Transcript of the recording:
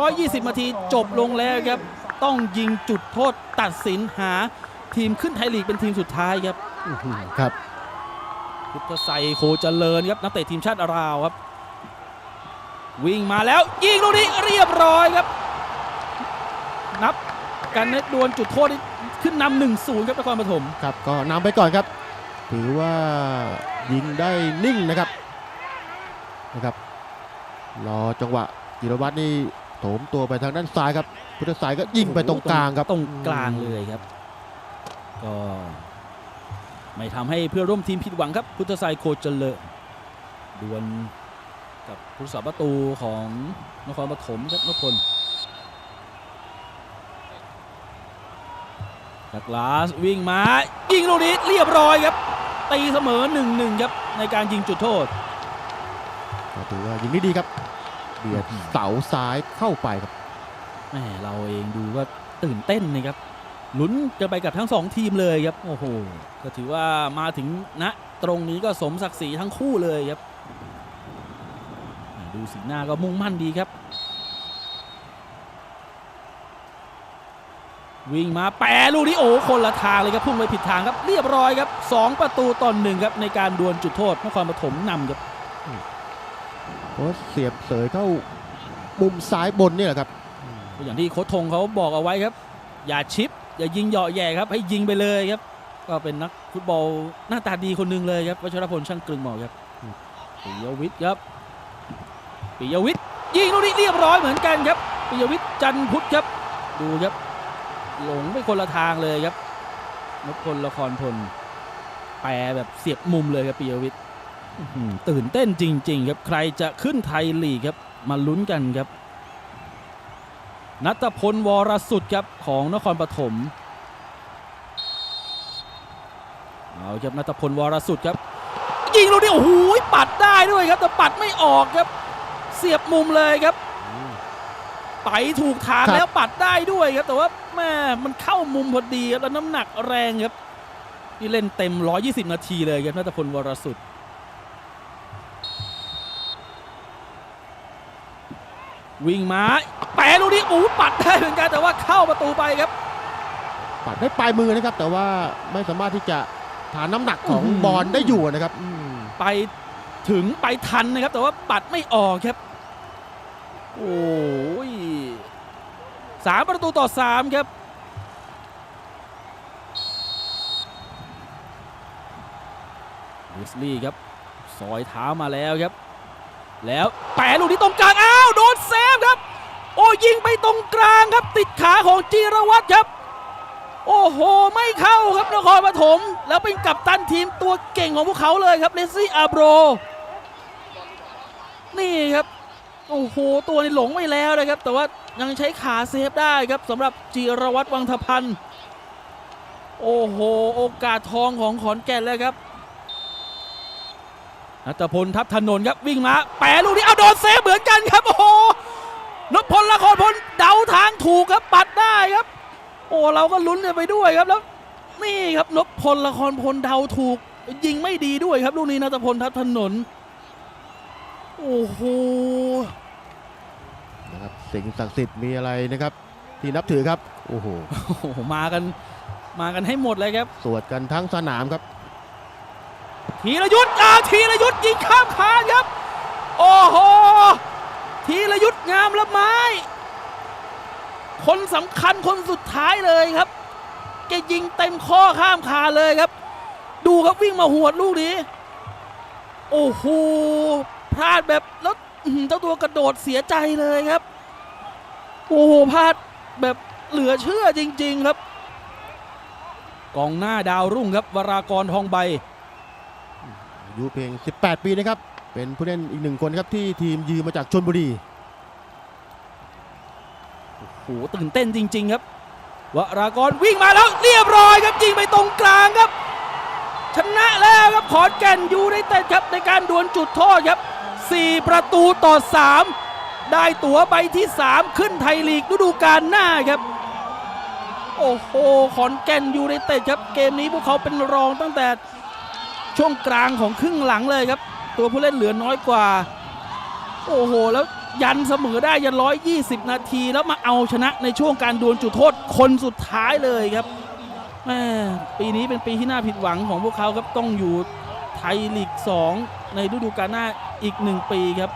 120นาทีจบลงแล้วครับ ต้องยิงจุดโทษตัดสินหาทีมขึ้นไทยลีกเป็นทีมสุดท้ายครับอื้อหือครับพุทธไซโคเจริญครับนักเตะทีมชาติลาวครับ วิ่งมาแล้วยิงลูกนี้เรียบร้อยครับ นับกันในดวลจุดโทษนี่ขึ้นนำหนึ่งศูนย์ครับนครปฐมครับก็นำไปก่อนครับ ถือว่ายิงได้นิ่งนะครับนะครับรอจังหวะจิรวัตรนี่ โถมตัวไปทางด้านซ้ายครับ พุทธสายก็ยิงไปตรงกลางครับตรงกลางเลยครับ ก็ไม่ทำให้เพื่อนร่วมทีมผิดหวังครับ พุทธไซโคเจริญดวลกับผู้สาประตูของนครปฐมครับนพพลจากลาสวิ่งมายิงลูกนี้เรียบร้อยครับตีเสมอ 1-1 ครับในการยิงจุดโทษก็ถือว่ายิงได้ดีครับ เบียดเสาซ้ายเข้าไปครับแหมเราเองดูก็ตื่นเต้นนะครับลุ้นจะไปกับทั้งสองทีมเลยครับโอ้โหก็ถือว่ามาถึงณตรงนี้ก็สมศักดิ์ศรีทั้งคู่เลยครับ ดูสีหน้าก็มุ่งมั่นดีครับ วิ่งมาแปรลูกนี้โอ้คนละทางเลยครับพุ่งไปผิดทางครับ เรียบร้อยครับสองประตูต่อหนึ่งครับในการดวลจุดโทษนครปฐมนำครับ เพราะเสียบเสยเข้ามุมซ้ายบนนี่แหละครับก็อย่างที่โค้ชทงเขาบอกเอาไว้ครับ อย่าชิป อย่ายิงเหยาะแย่ครับ ให้ยิงไปเลยครับ ก็เป็นนักฟุตบอลหน้าตาดีคนหนึ่งเลยครับวัชรพลช่างกลึงบอกครับปิยวิทย์ครับปิยวิทย์ยิงลูกนี้เรียบร้อยเหมือนกันครับปิยวิทย์จันทร์พุทธครับ ดูครับหลงไปคนละทางเลยครับนพพลละครพลแปรแบบเสียบมุมเลยครับปิยวิทย์อื้อหือ ตื่นเต้นจริง ๆ ครับใครจะขึ้นไทยลีกครับมาลุ้นกันครับ นัตพลวรสุดครับของนครปฐมเอาครับนัตพลวรสุดครับ ยิงลูกนี้โอ้โหปัดได้ด้วยครับ แต่ปัดไม่ออกครับ เสียบมุมเลยครับ ไปถูกทางครับแล้วปัดได้ด้วยครับ แต่ว่าแม่มันเข้ามุมพอดีครับแล้วน้ำหนักแรงครับ นี่เล่นเต็ม 120 นาทีเลยครับนัตพลวรสุด วิ่งมาแปะลูกนี้อู้ปัดได้เหมือนกันแต่ว่าเข้าประตูไปครับ ปัดได้ปลายมือนะครับ แต่ว่าไม่สามารถที่จะฐานน้ำหนักของอื้อหือบอลได้อยู่นะครับอืมไปถึงไปทันนะครับ แต่ว่าปัดไม่ออกครับ โอ้ยสามประตูต่อสามครับลิสลี่ครับซอยเท้ามาแล้วครับ แล้วแปะลูกนี้ตรงกลางอ้าวโดนเซฟครับ โอ้ยิงไปตรงกลางครับ ติดขาของจีรวัตรครับ โอ้โห ไม่เข้าครับนครปฐมแล้วเป็นกัปตันทีมตัวเก่งของพวกเขาเลยครับเลซี่อาโบรนี่ครับ โอ้โห ตัวนี้หลงไปแล้วนะครับ แต่ว่ายังใช้ขาเซฟได้ครับสำหรับจีรวัตรวังทพันธ์ โอ้โห โอกาสทองของขอนแก่นแล้วครับ นัตพลทับถนนครับวิ่งมาแปะลูกนี้เอาโดนเซฟเหมือนกันครับ โอ้โหนพพลละครพลเดาทางถูกครับปัดได้ครับ โอ้เราก็ลุ้นกันไปด้วยครับแล้ว นี่ครับนพพลละครพลเดาถูก ยิงไม่ดีด้วยครับลูกนี้นัตพลทับถนนโอ้โหนะครับสิ่งศักดิ์สิทธิ์มีอะไรนะครับ ที่นับถือครับ โอ้โหโอ้โหมากันมากันให้หมดเลยครับ สวดกันทั้งสนามครับ ธีรยุทธ์อ่าธีรยุทธ์ยิงข้ามคานครับ โอ้โหธีรยุทธ์งามละไม้ คนสำคัญคนสุดท้ายเลยครับแกยิงเต็มข้อข้ามคานเลยครับ ดูครับวิ่งมาหวดลูกนี้ โอ้โหพลาดแบบแล้วเจ้าตัวกระโดดเสียใจเลยครับ โอ้โหพลาดแบบเหลือเชื่อจริง ๆ ครับ กองหน้าดาวรุ่งครับวรากรทองใบ อายุเพียง 18 ปีนะครับ เป็นผู้เล่นอีกหนึ่งคนครับที่ทีมยืมมาจากชนบุรีโอ้โหตื่นเต้นจริง ๆ ครับวรากรวิ่งมาแล้วเรียบร้อยครับยิงไปตรงกลางครับ ชนะแล้วครับขอนแก่นยูไนเต็ดครับในการดวลจุดโทษครับ 4 ประตูต่อ 3 ได้ตั๋วใบที่ 3 ขึ้นไทยลีกฤดูกาลหน้าครับ โอ้โหขอนแก่นยูไนเต็ดครับ เกมนี้พวกเขาเป็นรองตั้งแต่ ช่วงกลางของครึ่งหลังเลยครับ ตัวผู้เล่นเหลือน้อยกว่า โอ้โห แล้วยันเสมอได้ยัน120นาทีแล้วมาเอาชนะในช่วงการดวลจุดโทษคนสุดท้ายเลยครับแม่ปีนี้เป็นปีที่น่าผิดหวังของพวกเขาครับต้องอยู่ไทยลีก 2 ในฤดูกาลหน้าอีกหนึ่งปีครับ